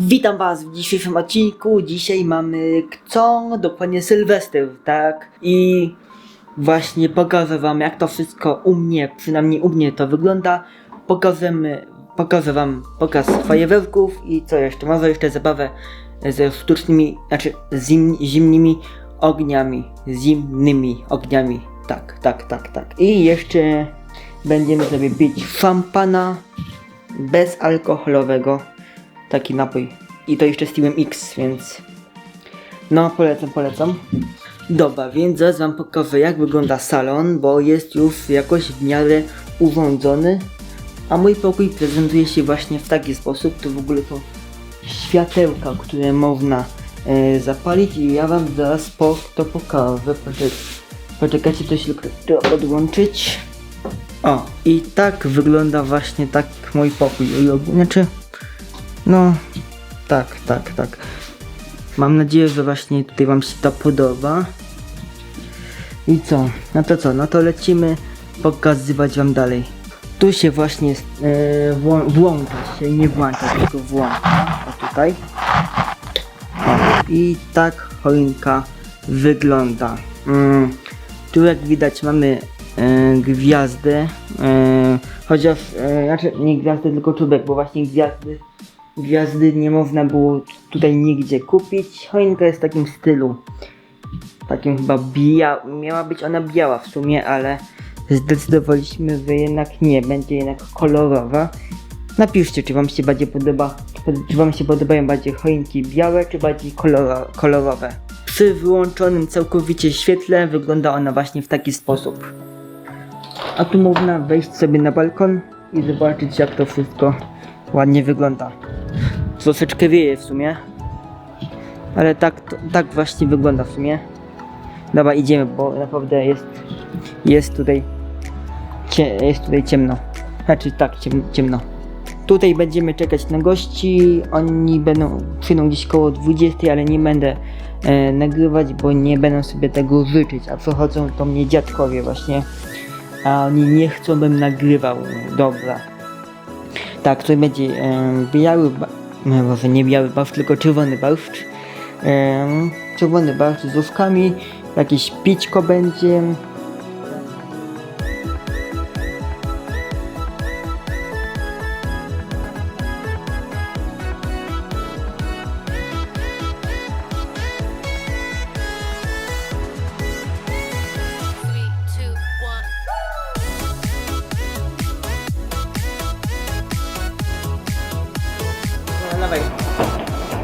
Witam Was w dzisiejszym odcinku. Dzisiaj mamy co? Dokładnie Sylwester, tak? I właśnie pokażę Wam jak to wszystko u mnie, przynajmniej u mnie to wygląda. Pokażemy, pokażę Wam pokaz fajerwerków i co jeszcze? Może jeszcze zabawę ze sztucznymi, znaczy zim, zimnymi ogniami. Zimnymi ogniami. Tak, tak, tak, tak. I jeszcze będziemy sobie pić szampana bezalkoholowego taki napój. I to jeszcze z Teamem X, więc no polecam, polecam. Dobra, więc zaraz wam pokażę jak wygląda salon, bo jest już jakoś w miarę urządzony. A mój pokój prezentuje się właśnie w taki sposób, to w ogóle to światełka, które można e, zapalić i ja wam zaraz po, to pokażę. Poczek poczekajcie, to się tylko podłączyć. O, i tak wygląda właśnie tak mój pokój. I ogólnie, czy no, tak, tak, tak. Mam nadzieję, że właśnie tutaj Wam się to podoba. I co? No to co? No to lecimy pokazywać Wam dalej. Tu się właśnie e, włą- włącza się, nie włącza, tylko włącza. O tutaj. O, I tak choinka wygląda. Mm, tu jak widać mamy e, gwiazdę. E, chociaż, e, znaczy nie gwiazdę, tylko czubek, bo właśnie gwiazdy gwiazdy nie można było tutaj nigdzie kupić. Choinka jest w takim stylu. Takim chyba bia... Miała być ona biała w sumie, ale zdecydowaliśmy, że jednak nie, będzie jednak kolorowa. Napiszcie, czy wam się bardziej podoba, czy wam się podobają bardziej choinki białe, czy bardziej koloro, kolorowe. Przy wyłączonym całkowicie świetle wygląda ona właśnie w taki sposób. A tu można wejść sobie na balkon i zobaczyć jak to wszystko ładnie wygląda. Troszeczkę wieje w sumie. Ale tak, to, tak właśnie wygląda w sumie. Dobra, idziemy, bo naprawdę jest, jest tutaj, jest tutaj ciemno. Znaczy tak, ciem, ciemno. Tutaj będziemy czekać na gości. Oni będą, przyjdą gdzieś koło 20, ale nie będę e, nagrywać, bo nie będą sobie tego życzyć. A przychodzą to mnie dziadkowie właśnie. A oni nie chcą, bym nagrywał. Dobra. Tak, tutaj będzie e, biały, no, może nie biały barszcz, tylko czerwony barszcz. Czerwony barszcz z łówkami, jakieś pićko będzie.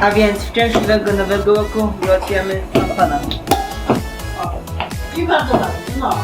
A więc szczęśliwego nowego roku i otwieramy pana. I bardzo dobrze, no.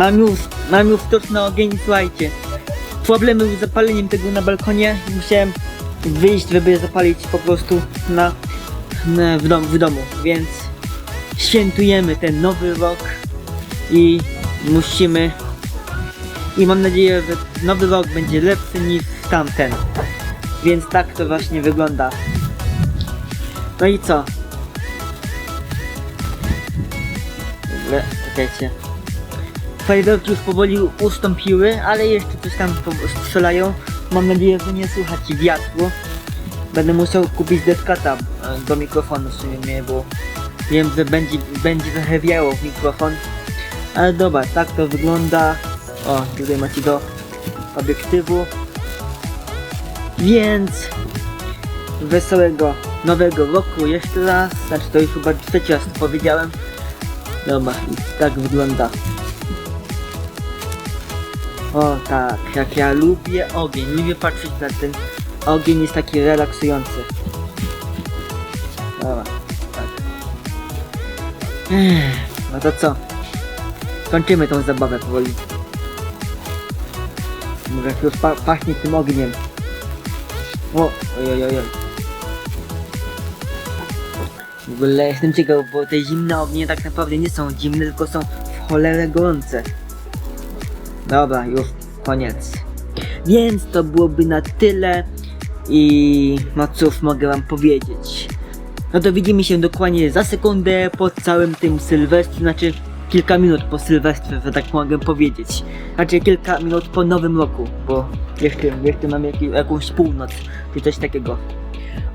Mam już, mam już sztuczny ogień, słuchajcie. Problemy z zapaleniem tego na balkonie musiałem wyjść, żeby zapalić po prostu na, na w, dom, w domu, więc świętujemy ten nowy rok i musimy i mam nadzieję, że nowy rok będzie lepszy niż tamten. Więc tak to właśnie wygląda. No i co? Czekajcie. Fajerwerki już powoli ustąpiły, ale jeszcze coś tam strzelają. Mam nadzieję, że nie słychać wiatru. Będę musiał kupić deskata e, do mikrofonu w sumie, bo wiem, że będzie, będzie trochę wiało w mikrofon. Ale dobra, tak to wygląda. O, tutaj macie do obiektywu. Więc wesołego nowego roku jeszcze raz. Znaczy to już chyba trzeci raz powiedziałem. Dobra, i tak wygląda. O tak, jak ja lubię ogień, lubię patrzeć na ten ogień, jest taki relaksujący. Dobra, tak. Ech, no to co? Kończymy tą zabawę powoli. Może jak już pa pachnie tym ogniem. O, oj, oj, oj, oj. W ogóle jestem ciekaw, bo te zimne ognie tak naprawdę nie są zimne, tylko są w cholerę gorące. Dobra, już koniec. Więc to byłoby na tyle i no cóż mogę wam powiedzieć. No to widzimy się dokładnie za sekundę po całym tym Sylwestrze, znaczy kilka minut po Sylwestrze, że tak mogę powiedzieć. Znaczy kilka minut po Nowym Roku, bo jeszcze, jeszcze mam jak, jakąś północ, czy coś takiego.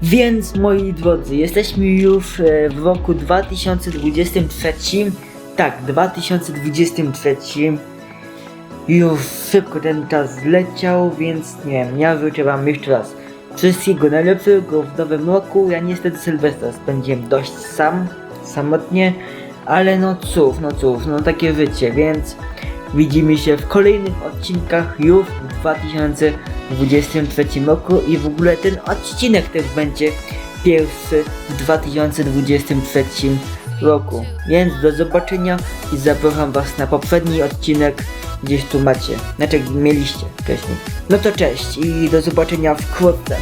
Więc moi drodzy, jesteśmy już e, w roku 2023. Tak, 2023. Już szybko ten czas zleciał, więc nie wiem, ja życzę wam jeszcze raz wszystkiego najlepszego w nowym roku. Ja niestety Sylwestra spędziłem dość sam, samotnie, ale no cóż, no cóż, no takie życie, więc widzimy się w kolejnych odcinkach już w 2023 roku i w ogóle ten odcinek też będzie pierwszy w 2023 roku. Więc do zobaczenia i zapraszam was na poprzedni odcinek gdzieś tu macie. Znaczy mieliście wcześniej. No to cześć i do zobaczenia wkrótce.